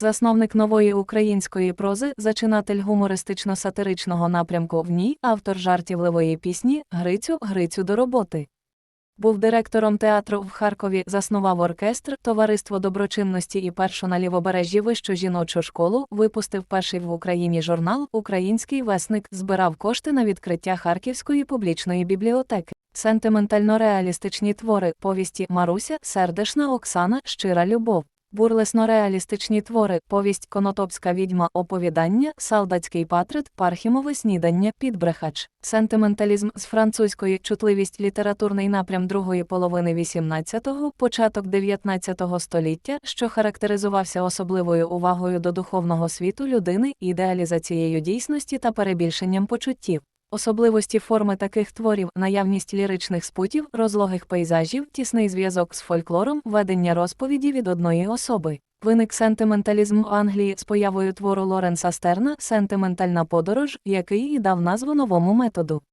Засновник нової української прози, зачинатель гумористично-сатиричного напрямку в ній, автор жартівливої пісні Грицю, Грицю до роботи. Був директором театру в Харкові, заснував оркестр, товариство доброчинності і першу на лівобережжі вищу жіночу школу, випустив перший в Україні журнал Український весник, збирав кошти на відкриття Харківської публічної бібліотеки. Сентиментально-реалістичні твори, повісті Маруся, Сердешна Оксана, Щира любов. Бурлесно-реалістичні твори, повість Конотопська відьма, оповідання, Салдатський патрет, Пархімове снідання, Підбрехач. Сентименталізм з французької чутливість літературний напрям другої половини 18-го, початок 19-го століття, що характеризувався особливою увагою до духовного світу людини, ідеалізацією дійсності та перебільшенням почуттів. Особливості форми таких творів, наявність ліричних спутів, розлогих пейзажів, тісний зв'язок з фольклором, ведення розповіді від одної особи. Виник сентименталізм в Англії з появою твору Лоренса Стерна Сентиментальна подорож, який і дав назву новому методу.